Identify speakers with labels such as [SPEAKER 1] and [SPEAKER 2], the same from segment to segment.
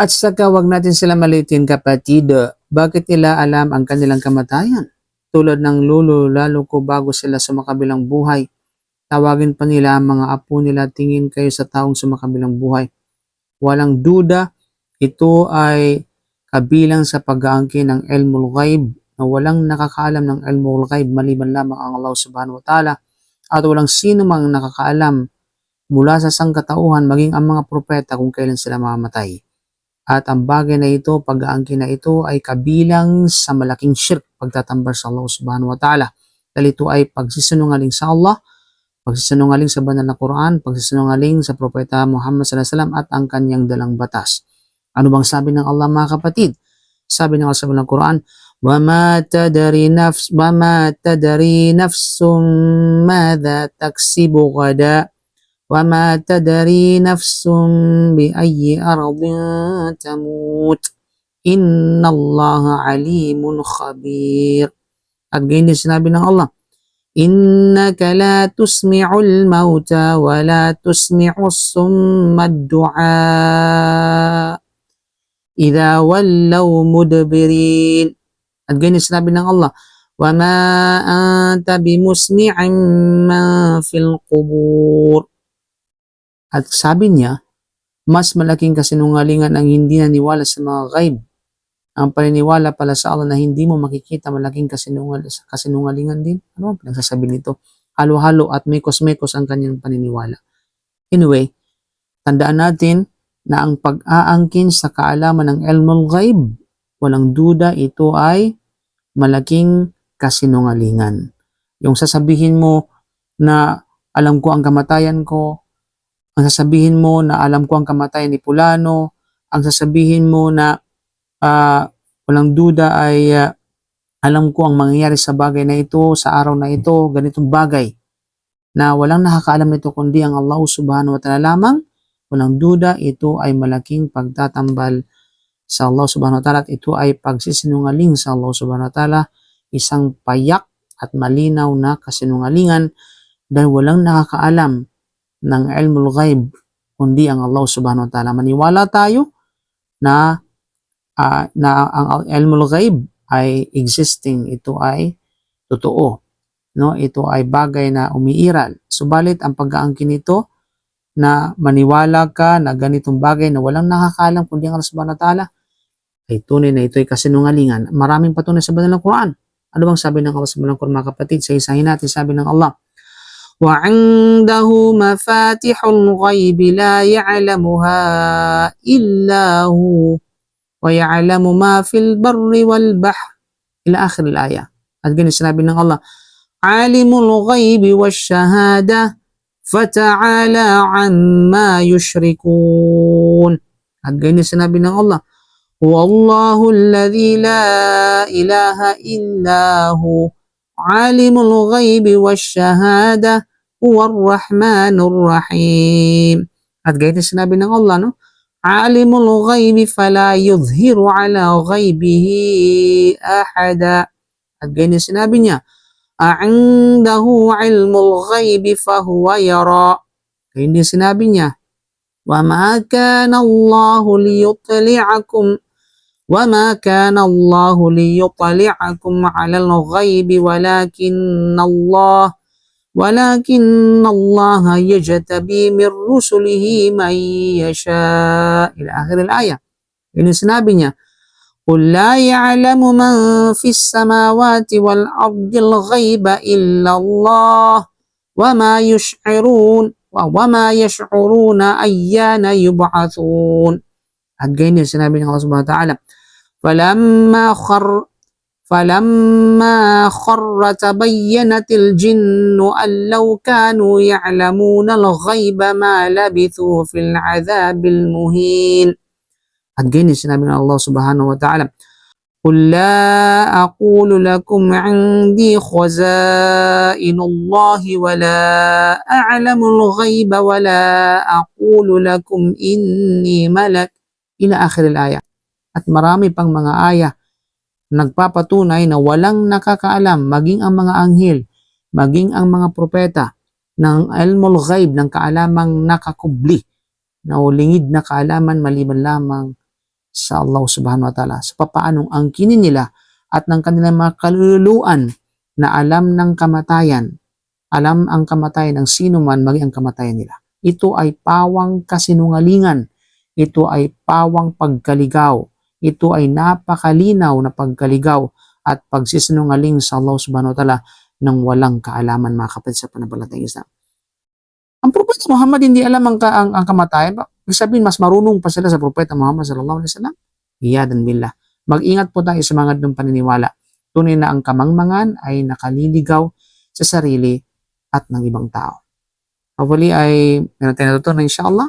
[SPEAKER 1] At saka wag natin sila malitin kapatid. Bakit nila alam ang kanilang kamatayan? Tulad ng lulo lalo ko bago sila sumakabilang buhay. Tawagin pa nila ang mga apo nila tingin kayo sa taong sumakabilang buhay. Walang duda, ito ay kabilang sa pag-aangkin ng ilmul ghaib na walang nakakaalam ng ilmul ghaib maliban lamang ang Allah subhanahu wa ta'ala at walang sino mang nakakaalam mula sa sangkatauhan maging ang mga propeta kung kailan sila mamamatay. At ang bagay na ito, pag-aangkin na ito ay kabilang sa malaking shirk pagtatambar sa Allah subhanahu wa ta'ala. Dahil ito ay pagsisinungaling sa Allah, pagsisinungaling sa banal na Quran, pagsisinungaling sa propeta Muhammad sallallahu alaihi wasallam at ang kanyang dalang batas. Ano bang sabi ng Allah mga kapatid? Sabi ng Allah sa banal na Quran, وَمَا تَدَرِي نَفْسٌ وَمَا تَدَرِي نَفْسٌ مَاذَا تَكْسِبُ غَدًا وما تدري نفس بأي أرض تموت إن الله عليم خبير أبقين سنابي الله. إنك لا تسمع الموتى ولا تسمع الصم الدعاء إذا ولوا مدبرين أبقين سنابي الله. وما أنت بمسمع من في القبور At sabi niya, mas malaking kasinungalingan ang hindi naniwala sa mga ghaib. Ang paniniwala pala sa Allah na hindi mo makikita malaking kasinungal, kasinungalingan din. Ano ang pinagsasabi nito? Halo-halo at mekos-mekos ang kanyang paniniwala. Anyway, tandaan natin na ang pag-aangkin sa kaalaman ng ilmul ghaib, walang duda ito ay malaking kasinungalingan. Yung sasabihin mo na alam ko ang kamatayan ko, ang sasabihin mo na alam ko ang kamatayan ni Pulano, ang sasabihin mo na ah, walang duda ay ah, alam ko ang mangyayari sa bagay na ito, sa araw na ito, ganitong bagay na walang nakakaalam nito kundi ang Allah subhanahu wa ta'ala lamang, walang duda ito ay malaking pagtatambal sa Allah subhanahu wa ta'ala at ito ay pagsisinungaling sa Allah subhanahu wa ta'ala, isang payak at malinaw na kasinungalingan dahil walang nakakaalam ng ilmul ghaib kundi ang Allah subhanahu wa ta'ala. Maniwala tayo na ah, na ang ilmul ghaib ay existing, ito ay totoo. No, ito ay bagay na umiiral. Subalit ang pag-aangkin nito na maniwala ka na ganitong bagay na walang nakakaalam kundi ang Allah subhanahu wa ta'ala ay tunay na ito ay kasinungalingan. Maraming patunay sa banal na Quran. Ano bang sabi ng Allah banal na Quran mga kapatid? Sa isahin natin sabi ng Allah, وعنده مفاتح الغيب لا يعلمها إلا هو ويعلم ما في البر والبحر. إلى آخر الآية. sinabi ng Allah عالم الغيب والشهادة فتعالى عما يشركون. Allah هو الله الذي لا إله إلا هو. عالم الغيب والشهادة هو الرحمن الرحيم هتجيت شنابين الله نو؟ عالم الغيب فلا يظهر على غيبه أحدا. هتجيت شنابين عنده علم الغيب فهو يرى. هتجيت شنابين وما كان الله ليطلعكم وما كان الله ليطلعكم على الغيب ولكن الله ولكن الله يجتبي من رسله من يشاء. إلى آخر الآية. Ini قل لا يعلم من في السماوات والأرض الغيب إلا الله وما يشعرون وما يشعرون أيان يبعثون. Ng Allah subhanahu wa ta'ala. فلما خر فلما خر تبينت الجن أن لو كانوا يعلمون الغيب ما لبثوا في العذاب المهين At ganyan sinabi ng Allah subhanahu wa ta'ala قل لا أقول لكم عندي خزائن الله ولا أعلم الغيب ولا أقول لكم إني ملك إلى آخر الآية at marami pang mga aya nagpapatunay na walang nakakaalam maging ang mga anghel, maging ang mga propeta ng ilmul ghaib ng kaalamang nakakubli na ulingid na kaalaman maliban lamang sa Allah subhanahu wa ta'ala sa papaanong angkinin nila at ng kanilang mga kaluluan na alam ng kamatayan, alam ang kamatayan ng sino man maging ang kamatayan nila. Ito ay pawang kasinungalingan. Ito ay pawang pagkaligaw. Ito ay napakalinaw na pagkaligaw at pagsisinungaling sa Allah subhanahu wa ta'ala ng walang kaalaman mga kapatid sa panampalatayang Islam. Ang propeta Muhammad hindi alam ang, ang, ang kamatayan. Ibig sabihin, mas marunong pa sila sa propeta Muhammad sallallahu alaihi wasallam. Iyadan billah. Mag-ingat po tayo sa mga ganung paniniwala. Tunay na ang kamangmangan ay nakaliligaw sa sarili at ng ibang tao. Hopefully ay meron tayo natutunan inshallah.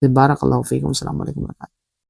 [SPEAKER 1] Barakallahu fikum. Assalamualaikum warahmatullahi